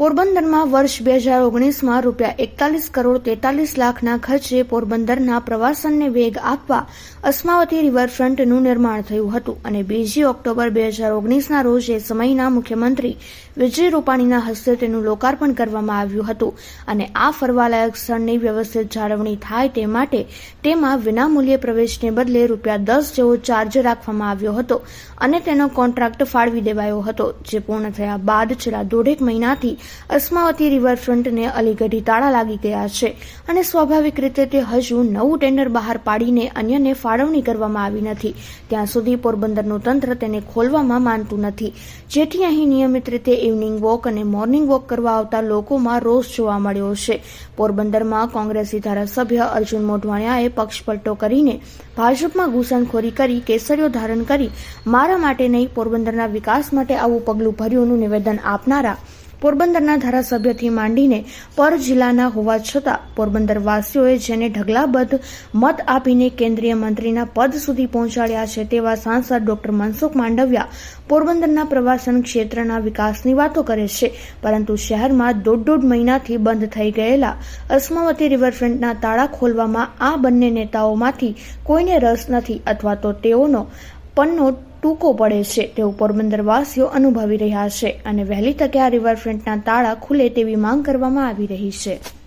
પોરબંદરમાં વર્ષ બે હજાર ઓગણીસમાં રૂપિયા એકતાલીસ કરોડ તેતાલીસ લાખના ખર્ચે પોરબંદરના પ્રવાસનને વેગ આપવા અસ્માવતી રિવરફ્રન્ટનું નિર્માણ થયું હતું અને બીજી ઓક્ટોબર બે હજાર ઓગણીસના રોજ એ સમયના મુખ્યમંત્રી વિજય રૂપાણીના હસ્તે તેનું લોકાર્પણ કરવામાં આવ્યું હતું અને આ ફરવાલાયક સ્થળની વ્યવસ્થિત જાળવણી થાય તે માટે તેમાં વિનામૂલ્યે પ્રવેશને બદલે રૂપિયા દસ જેવો ચાર્જ રાખવામાં આવ્યો હતો અને તેનો કોન્ટ્રાક્ટ ફાળવી દેવાયો હતો, જે પૂર્ણ થયા બાદ છેલ્લા દોઢેક મહિનાથી અસ્માવતી રિવરફ્રન્ટને અલીગઢી તાળા લાગી ગયા છે અને સ્વાભાવિક રીતે તે હજુ નવું ટેન્ડર બહાર પાડીને અન્યને ફાળવણી કરવામાં આવી નથી. ત્યાં સુધી પોરબંદરનું તંત્ર તેને ખોલવામાં માનતું નથી. જેથી અહીં નિયમિત રીતે ઇવનિંગ વોક અને મોર્નિંગ વોક કરવા આવતા લોકોમાં રોષ જોવા મળ્યો છે. પોરબંદરમાં કોંગ્રેસી ધારાસભ્ય અર્જુન મોઢવાણિયાએ પક્ષપલટો કરીને ભાજપમાં ઘૂસણખોરી કરી, કેસરીઓ ધારણ કરી. મારા માટે નહીં, પોરબંદરના વિકાસ માટે આવું પગલું ભર્યુંનું નિવેદન આપનારા પોરબંદરના ધારાસભ્યથી માંડીને પર જિલ્લાના હોવા છતાં પોરબંદરવાસીઓએ જેને ઢગલાબદ્ધ મત આપીને કેન્દ્રીય મંત્રીના પદ સુધી પહોંચાડ્યા છે તેવા સાંસદ ડોક્ટર મનસુખ માંડવિયા પોરબંદરના પ્રવાસન ક્ષેત્રના વિકાસની વાતો કરે છે. પરંતુ શહેરમાં દોઢ દોઢ મહિનાથી બંધ થઈ ગયેલા અસ્માવતી રિવરફ્રન્ટના તાળા ખોલવામાં આ બંને નેતાઓમાંથી કોઈને રસ નથી અથવા તો તેઓનો પન્નો ટૂંકો પડે છે. તેવું પોરબંદરવાસીઓ અનુભવી રહ્યા છે અને વહેલી તકે આ રિવરફ્રન્ટના તાળા ખુલે તેવી માંગ કરવામાં આવી રહી છે.